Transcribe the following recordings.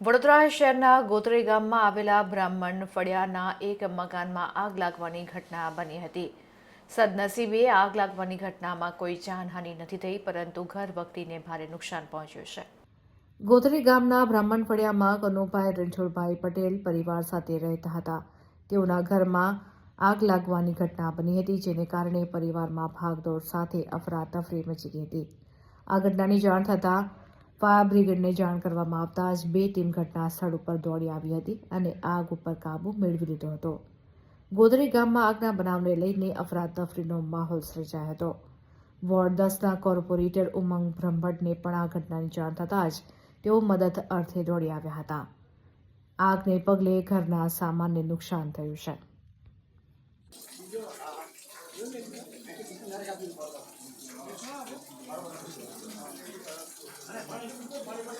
વડોદરા શહેરના ગોત્રી ગામમાં આવેલા બ્રાહ્મણ ફળિયાના એક મકાનમાં આગ લાગવાની ઘટના બની હતી. સદનસીબે આગ લાગવાની ઘટનામાં કોઈ જાનહાનિ નથી થઈ, પરંતુ ઘર વખતીને ભારે નુકસાન પહોંચ્યું છે. ગોત્રી ગામના બ્રાહ્મણ ફળિયામાં કનુભાઈ રણછોડભાઈ પટેલ પરિવાર સાથે રહેતા હતા. તેઓના ઘરમાં આગ લાગવાની ઘટના બની હતી, જેને કારણે પરિવારમાં ભાગદોડ સાથે અફરાતફરી મચી ગઈ હતી. આ ઘટનાની જાણ થતાં ફાયર બ્રિગેડને જાણ કરવામાં આવતા જ બે ટીમ ઘટના સ્થળ ઉપર દોડી આવી હતી અને આગ ઉપર કાબુ મેળવી લીધો હતો. ગોદરી ગામમાં આગના બનાવને લઈને અફરાતફરીનો માહોલ સર્જાયો હતો. વોર્ડ દસના કોર્પોરેટર ઉમંગ બ્રહ્મભટ્ટને પણ આ ઘટનાની જાણ થતાં જ તેઓ મદદ અર્થે દોડી આવ્યા હતા. આગને પગલે ઘરના સામાનને નુકસાન થયું છે. ¿Qué es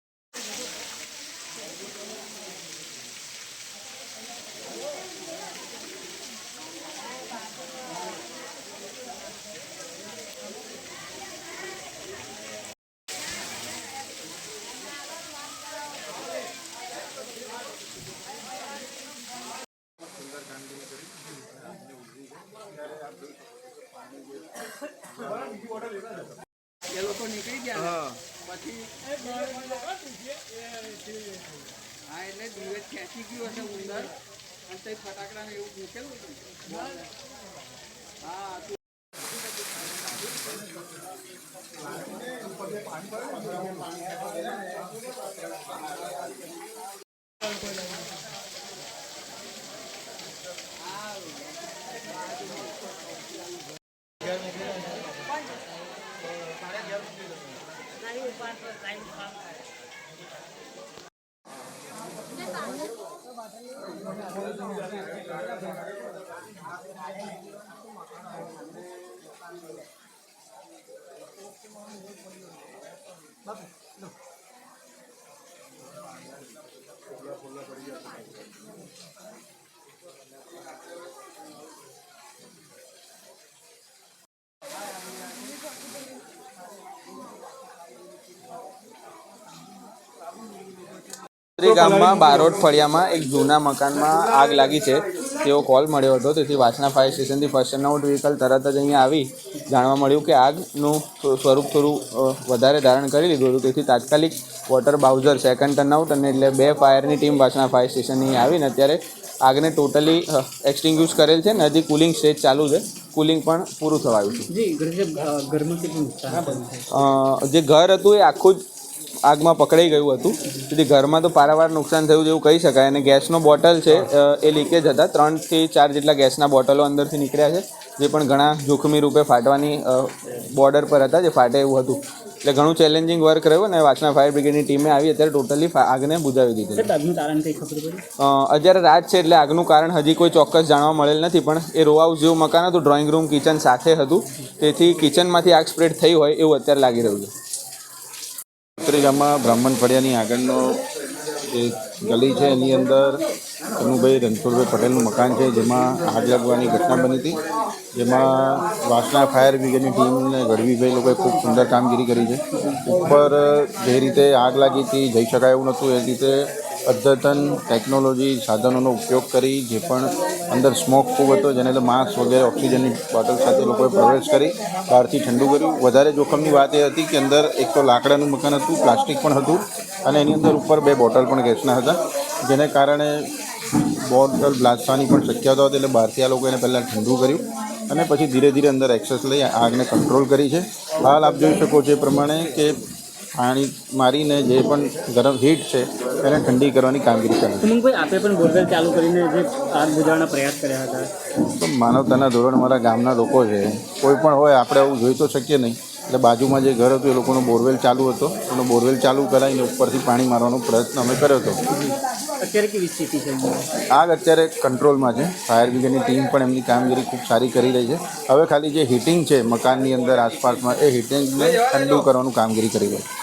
એ લોકો નીકળી ગયા પછી હા, એટલે દિવસ ખેંચી ગયું હશે ઉંદર અને તે ફટાકડા ને એવું મૂકેલું હતું. હા તો ગોત્રી ગામમાં બારોટ ફળિયામાં એક જૂના મકાનમાં આગ લાગી છે. તેવો કોલ મળ્યો હતો. તેથી વાસણા ફાયર સ્ટેશનથી ફર્સ્ટ એન્ડ આઉટ વ્હીકલ તરત જ અહીંયા આવી જાણવા મળ્યું કે આગનું સ્વરૂપ થોડું વધારે ધારણ કરી લીધું હતું. તેથી તાત્કાલિક water bowser second turn out અને એટલે બે ફાયરની ટીમ વાસણા ફાયર સ્ટેશનની આવીને અત્યારે આગને ટોટલી એક્સટિંગ્યુશ કરેલ છે ને હજી કુલિંગ સ્ટેજ ચાલુ છે. કુલિંગ પણ પૂરું થવાયું છે. જે ઘર હતું એ આખું જ આગમાં પકડાઈ ગયું હતું. તેથી ઘરમાં તો પારાવાર નુકસાન થયું એવું કહી શકાય. અને ગેસનો બોટલ છે એ લીકેજ હતા. ત્રણથી ચાર જેટલા ગેસના બોટલો અંદરથી નીકળ્યા છે જે પણ ઘણા જોખમી રૂપે ફાટવાની બોર્ડર પર હતા જે ફાટે એવું હતું. એટલે ઘણું ચેલેન્જિંગ વર્ક રહ્યું અને વાસણા ફાયર બ્રિગેડની ટીમે આવી અત્યારે ટોટલી આગને બુજાવી દીધી અત્યારે રાત છે એટલે આગનું કારણ હજી કોઈ ચોક્કસ જાણવા મળેલ નથી પણ એ રો હાઉસ જેવું મકાન હતું ડ્રોઈંગ રૂમ કિચન સાથે હતું. તેથી કિચનમાંથી આગ સ્પ્રેડ થઈ હોય એવું અત્યારે લાગી રહ્યું છે. ઉત્તરી ગામમાં બ્રાહ્મણ ફળિયાની આગળનો જે ગલી છે, એની અંદર અનુભાઈ રણછોડભાઈ પટેલનું મકાન છે, જેમાં આગ લાગવાની ઘટના બની હતી. જેમાં વાસણા ફાયર બ્રિગેડની ટીમને ગઢવીભાઈ લોકોએ ખૂબ સુંદર કામગીરી કરી છે. ઉપર જે રીતે આગ લાગી હતી, જઈ શકાય એવું નહોતું, એ રીતે અદ્યતન ટેકનોલોજી સાધનોનો ઉપયોગ કરી જે પણ અંદર સ્મોક ખૂબ હતો, જેને તો માસ્ક વગેરે ઓક્સિજનની બોટલ સાથે લોકોએ પ્રવેશ કરી, બહારથી ઠંડુ કર્યું. વધારે જોખમની વાત એ હતી કે અંદર એક તો લાકડાનું મકાન હતું, પ્લાસ્ટિક પણ હતું, અને એની અંદર ઉપર બે બોટલ પણ ગેસના હતા, જેને કારણે બોટલ બ્લાસ્ટવાની પણ શક્યતા હતી, એટલે બહારથી આ લોકો એને પહેલાં ઠંડુ કર્યું, અને પછી ધીરે ધીરે અંદર એક્સેસ લઈ આગને કંટ્રોલ કરી છે. હાલ આપ જોઈ શકો છો એ પ્રમાણે કે પાણી મારીને જે પણ ગરમ હીટ છે એને ઠંડી કરવાની કામગીરી કરે ઉમંગભાઈ આપે પણ બોરવેલ ચાલુ કરીને જે આગ બુજાવવાના પ્રયાસ કર્યા હતા. તો માનવતાના ધોરણ મારા ગામના લોકો છે કોઈ પણ હોય આપણે આવું જોઈ તો શકીએ નહીં. એટલે બાજુમાં જે ઘર હતું એ લોકોનો બોરવેલ ચાલુ હતો. એનો બોરવેલ ચાલુ કરાવીને ઉપરથી પાણી મારવાનો પ્રયત્ન અમે કર્યો હતો. અત્યારે કેવી સ્થિતિ છે આગ અત્યારે કંટ્રોલમાં છે. ફાયર બ્રિગેડની ટીમ પણ એમની કામગીરી ખૂબ સારી કરી રહી છે. હવે ખાલી જે હીટિંગ છે મકાનની અંદર આસપાસમાં એ હીટિંગને ઠંડુ કરવાનું કામગીરી કરી રહી છે.